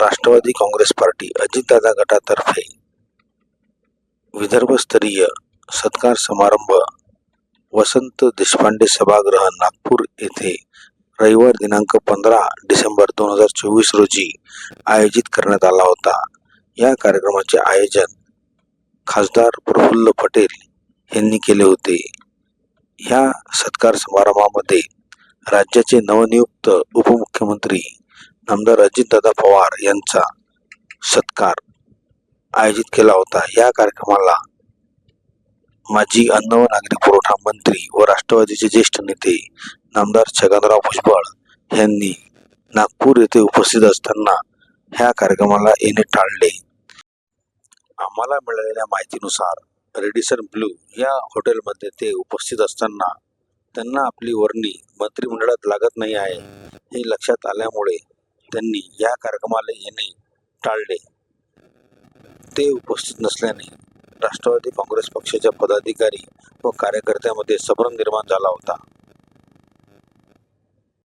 Rashtrawadi Congress party Ajitdada गटातर्फे विदर्भस्तरीय सत्कार समारंभ वसंत देशपांडे सभागृह नागपूर येथे रविवार दिनांक पंधरा डिसेंबर दोन हजार चोवीस रोजी आयोजित करण्यात आला होता. या कार्यक्रमाचे आयोजन खासदार प्रफुल्ल पटेल यांनी केले होते. ह्या सत्कार समारंभामध्ये राज्याचे नवनियुक्त उपमुख्यमंत्री नामदार अजितदादा पवार यांचा सत्कार आयोजित केला होता. या कार्यक्रमाला माजी अन्न व नागरी पुरवठा मंत्री व राष्ट्रवादीचे ज्येष्ठ नेते नामदार छगनराव भुजबळ यांनी नागपूर येथे उपस्थित असताना ह्या कार्यक्रमाला येणे टाळले. आम्हाला मिळालेल्या माहितीनुसार रेडिसन ब्लू या हॉटेलमध्ये ते उपस्थित असताना त्यांना आपली वर्णी मंत्रिमंडळात लागत नाही आहे हे लक्षात आल्यामुळे त्यांनी या कार्यक्रमाला येणे टाळले. ते उपस्थित नसल्याने राष्ट्रवादी काँग्रेस पक्षाच्या पदाधिकारी व कार्यकर्त्यामध्ये संभ्रम निर्माण झाला होता.